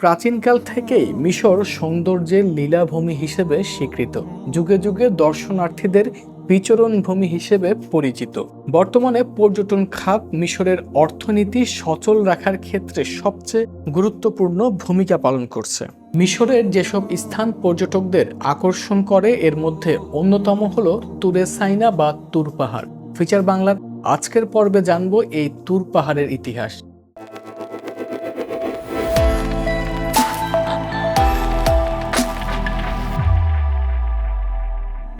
প্রাচীনকাল থেকেই মিশর সৌন্দর্যের লীলাভূমি হিসেবে স্বীকৃত। যুগে যুগে দর্শনার্থীদের বিচরণ ভূমি হিসেবে পরিচিত। বর্তমানে পর্যটন খাত মিশরের অর্থনীতি সচল রাখার ক্ষেত্রে সবচেয়ে গুরুত্বপূর্ণ ভূমিকা পালন করছে। মিশরের যেসব স্থান পর্যটকদের আকর্ষণ করে, এর মধ্যে অন্যতম হল তুরে সাইনা বা তুর পাহাড়। ফিচার বাংলার আজকের পর্বে জানব এই তুর পাহাড়ের ইতিহাস।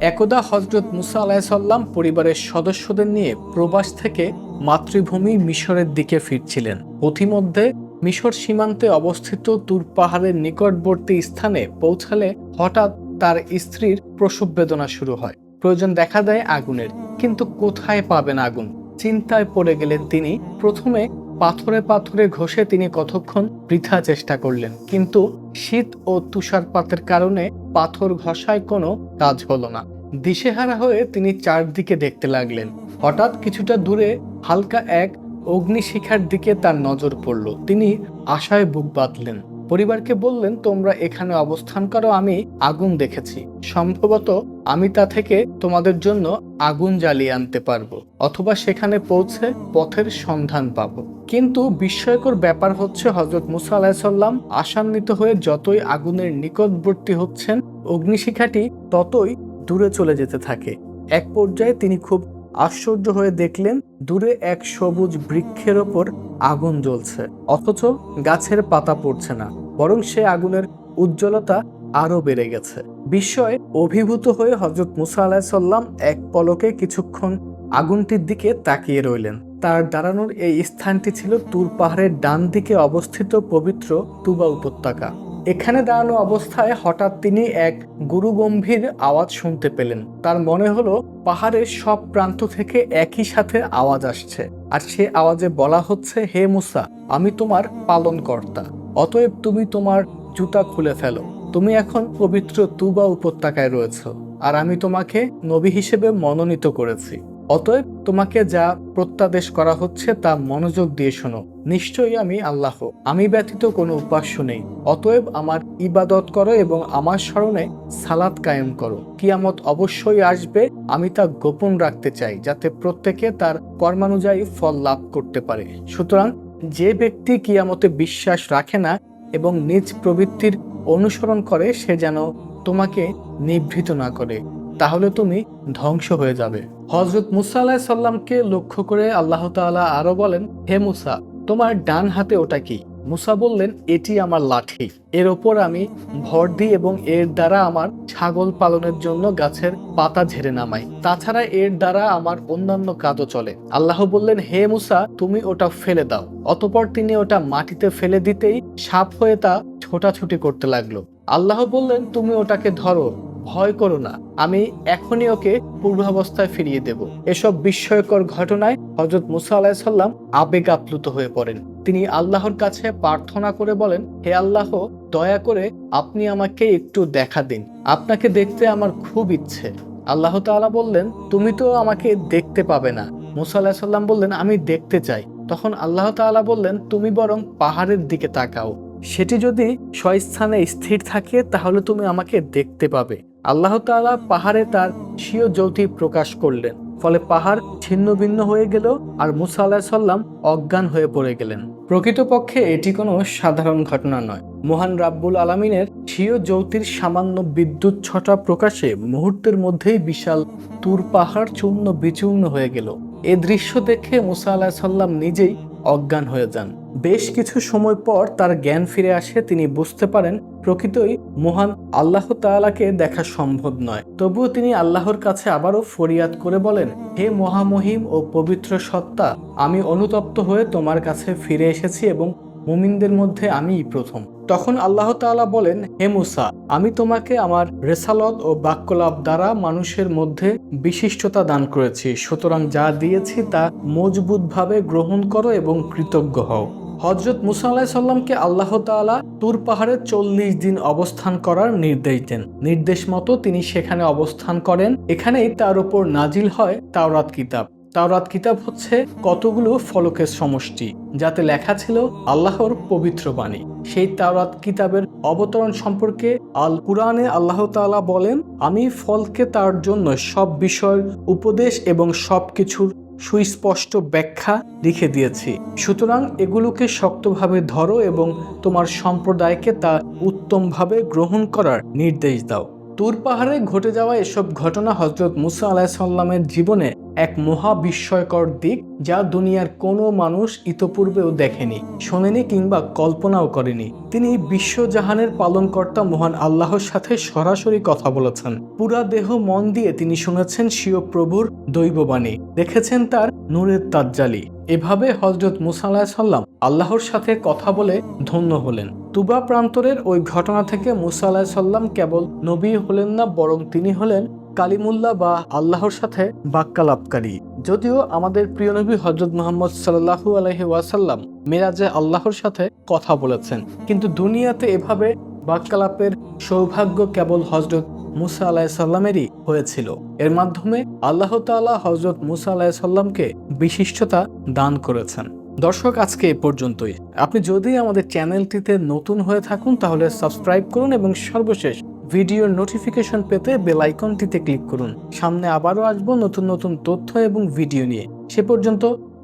একদা হজরত মুসা আলাহিসাল্লাম পরিবারের সদস্যদের নিয়ে প্রবাস থেকে মাতৃভূমি মিশরের দিকে ফিরছিলেন। পথিমধ্যে মিশর সীমান্তে অবস্থিত তুর পাহাড়ের নিকটবর্তী স্থানে পৌঁছালে হঠাৎ তার স্ত্রীর প্রসব বেদনা শুরু হয়। প্রয়োজন দেখা দেয় আগুনের, কিন্তু কোথায় পাবেন আগুন? চিন্তায় পড়ে গেলেন তিনি। প্রথমে পাথরে পাথরে ঘষে তিনি কতক্ষণ বৃথা চেষ্টা করলেন, কিন্তু শীত ও তুষারপাতের কারণে পাথর ঘষায় কোনো কাজ হলো না। দিশেহারা হয়ে তিনি চারদিকে দেখতে লাগলেন। হঠাৎ কিছুটা দূরে হালকা এক অগ্নিশিখার দিকে তার নজর পড়ল। তিনি আশায় বুক বাঁধলেন। পরিবারকে বললেন, তোমরা এখানে অবস্থান করো, আমি আগুন দেখেছি। সম্ভবত আমি তা থেকে তোমাদের জন্য আগুন জ্বালিয়ে আনতে পারব, অথবা সেখানে পৌঁছে পথের সন্ধান পাবো। কিন্তু বিস্ময়কর ব্যাপার হচ্ছে হজরত মুসা আলাহিসাল্লাম আশান্বিত হয়ে যতই আগুনের নিকটবর্তী হচ্ছেন, অগ্নিশিখাটি ততই দূরে চলে যেতে থাকে। এক পর্যায়ে তিনি খুব আশ্চর্য হয়ে দেখলেন, দূরে এক সবুজ বৃক্ষের ওপর আগুন জ্বলছে, অথচ গাছের পাতা পড়ছে না, বরং সে আগুনের উজ্জ্বলতা আরও বেড়ে গেছে। বিস্ময়ে অভিভূত হয়ে হজরত মুসা আলাহিসাল্লাম এক পলকে কিছুক্ষণ আগুনটির দিকে তাকিয়ে রইলেন। তার দাঁড়ানোর এই স্থানটি ছিল তুর পাহাড়ের ডান দিকে অবস্থিত পবিত্র তুবা উপত্যকা। এখানে দাঁড়ানো অবস্থায় হঠাৎ তিনি এক গুরুগম্ভীর আওয়াজ শুনতে পেলেন। তার মনে হলো, পাহাড়ের সব প্রান্ত থেকে একই সাথে আওয়াজ আসছে। আর সে আওয়াজে বলা হচ্ছে, হে মুসা, আমি তোমার পালনকর্তা। অতএব তুমি তোমার জুতা খুলে ফেলো। তুমি এখন পবিত্র তুবা উপত্যকায় রয়েছ। আর আমি তোমাকে নবী হিসেবে মনোনীত করেছি। অতএব তোমাকে যা প্রত্যাদেশ করা হচ্ছে তা মনোযোগ দিয়ে শোনো। নিশ্চয়ই আমি আল্লাহ। আমি ব্যতীত কোনো উপাস্য নেই। অতএব আমার ইবাদত করো এবং আমার স্মরণে সালাত কায়েম করো। কিয়ামত অবশ্যই আসবে। আমি তা গোপন রাখতে চাই, যাতে প্রত্যেকে তার কর্মানুযায়ী ফল লাভ করতে পারে। সুতরাং যে ব্যক্তি কিয়ামতে বিশ্বাস রাখে না এবং নিজ প্রবৃত্তির অনুসরণ করে, সে যেন তোমাকে নিভৃত না করে, তাহলে তুমি ধ্বংস হয়ে যাবে। হজরত মুসা আলাহ সাল্লামকে লক্ষ্য করে আল্লাহ তাআলা আরও বলেন, হে মুসা, তোমার ডান হাতে ওটা কি? মুসা বললেন, এটি আমার লাঠি। এর ওপর আমি ভর দিই এবং এর দ্বারা আমার ছাগল পালনের জন্য গাছের পাতা ঝেড়ে নামাই। তাছাড়া এর দ্বারা আমার অন্যান্য কাজও চলে। আল্লাহ বললেন, হে মুসা, তুমি ওটা ফেলে দাও। অতপর তিনি ওটা মাটিতে ফেলে দিতেই সাপ হয়ে তা ছোটাছুটি করতে লাগল। আল্লাহ বললেন, তুমি ওটাকে ধরো। ভয় করো না, আমি এখনই ওকে পূর্বাবস্থায় ফিরিয়ে দেব। এসব বিস্ময়কর ঘটনায় হজরত মুসা আলাহিসাল্লাম আবেগ আপ্লুত হয়ে পড়েন। তিনি আল্লাহর কাছে প্রার্থনা করে বলেন, হে আল্লাহ, দয়া করে আপনি আমাকে একটু দেখা দিন। আপনাকে দেখতে আমার খুব ইচ্ছে। আল্লাহ তাআলা বললেন, তুমি তো আমাকে দেখতে পাবে না। মুসা আলাহিসাল্লাম বললেন, আমি দেখতে চাই। তখন আল্লাহ তাআলা বললেন, তুমি বরং পাহাড়ের দিকে তাকাও। সেটি যদি স্বস্থানে স্থির থাকে, তাহলে তুমি আমাকে দেখতে পাবে। আল্লাহ তাআলা পাহাড়ে তার স্বীয় জ্যোতি প্রকাশ করলেন। ফলে পাহাড় ছিন্ন ভিন্ন হয়ে গেল আর মুসা আলাহ সাল্লাম অজ্ঞান হয়ে পড়ে গেলেন। প্রকৃতপক্ষে এটি কোনো সাধারণ ঘটনা নয়। মহান রাব্বুল আলমিনের স্বীয় জ্যোতির সামান্য বিদ্যুৎ ছটা প্রকাশে মুহূর্তের মধ্যেই বিশাল তুর পাহাড় চূর্ণ বিচূর্ণ হয়ে গেল। এ দৃশ্য দেখে মুসা আলাহ সাল্লাম নিজেই অজ্ঞান হয়ে যান। বেশ কিছু সময় পর তার জ্ঞান ফিরে আসে, তিনি বুঝতে পারেন, প্রকৃতই মহান আল্লাহ তালাকে দেখা সম্ভব নয়। তবুও তিনি আল্লাহর কাছে আবারও ফরিয়াদ করে বলেন, হে মহামহিম ও পবিত্র সত্তা, আমি অনুতপ্ত হয়ে তোমার কাছে ফিরে এসেছি এবং মুমিনদের মধ্যে আমিই প্রথম। তখন আল্লাহ তাআলা বলেন, হে মুসা, আমি তোমাকে আমার রেসালত ও বাক্যলাভ দ্বারা মানুষের মধ্যে বিশিষ্টতা দান করেছি। সুতরাং যা দিয়েছি তা মজবুতভাবে গ্রহণ করো এবং কৃতজ্ঞ হও। হজরত মুসা আলাহ সাল্লামকে আল্লাহ তাআলা তুর পাহাড়ে চল্লিশ দিন অবস্থান করার নির্দেশ দেন। নির্দেশ মতো তিনি সেখানে অবস্থান করেন। এখানেই তার উপর নাজিল হয় তাওরাত কিতাব। তাওরাত কিতাব হচ্ছে কতগুলো ফলকের সমষ্টি, যাতে লেখা ছিল আল্লাহর পবিত্র বাণী। সেই তাওরাত কিতাবের অবতরণ সম্পর্কে আল কুরআনে আল্লাহ তাআলা বলেন, আমি ফলকে তার জন্য সব বিষয়ের উপদেশ এবং সব কিছুর সুস্পষ্ট ব্যাখ্যা লিখে দিয়েছি। সুতরাং এগুলোকে শক্তভাবে ধরো এবং তোমার সম্প্রদায়কে তা উত্তমভাবে গ্রহণ করার নির্দেশ দাও। তুর পাহাড়ে ঘটে যাওয়া এসব ঘটনা হজরত মুসা আলাহিসাল্লামের জীবনে এক মহা বিস্ময়কর দিক যা দুনিয়ার কোনো মানুষ ইতপূর্বেও দেখেনি, শোনেনি কিংবা কল্পনাও করেনি। তিনি বিশ্বজাহানের পালনকর্তা মহান আল্লাহর সাথে সরাসরি কথা বলেছেন। পুরা দেহ মন দিয়ে তিনি শুনেছেন স্বীয় প্রভুর দৈববাণী। দেখেছেন তার নূরের তাজ্জালি। এভাবে হজরত মুসা আলাহিসাল্লাম আল্লাহর সাথে কথা বলে ধন্য হলেন। তুবা প্রান্তরের ওই ঘটনা থেকে মুসা আলাহিসাল্লাম কেবল নবী হলেন না, বরং তিনি হলেন কালিমুল্লাহ বা আল্লাহর সাথে বাক্যালাপকারী। যদিও আমাদের প্রিয় নবী হজরত মোহাম্মদ সাল্লাহু আলহি ওয়াসাল্লাম মেরাজে আল্লাহর সাথে কথা বলেছেন। কিন্তু দুনিয়াতে এভাবে বাক্যালাপের সৌভাগ্য কেবল হজরত মুসা আলাহিসাল্লামেরই হয়েছিল। এর মাধ্যমে আল্লাহ তাআলা হজরত মুসা আলাহিসাল্লামকে বিশিষ্টতা দান করেছেন। দর্শক, আজকে এ পর্যন্তই। আপনি যদি আমাদের চ্যানেলটিতে নতুন হয়ে থাকুন, তাহলে সাবস্ক্রাইব করুন এবং সর্বশেষ ভিডিওর নোটিফিকেশন পেতে বেল আইকনটিতে ক্লিক করুন। সামনে আবারও আসব নতুন নতুন তথ্য এবং ভিডিও নিয়ে। সে পর্যন্ত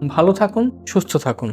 ভালো থাকুন, সুস্থ থাকুন।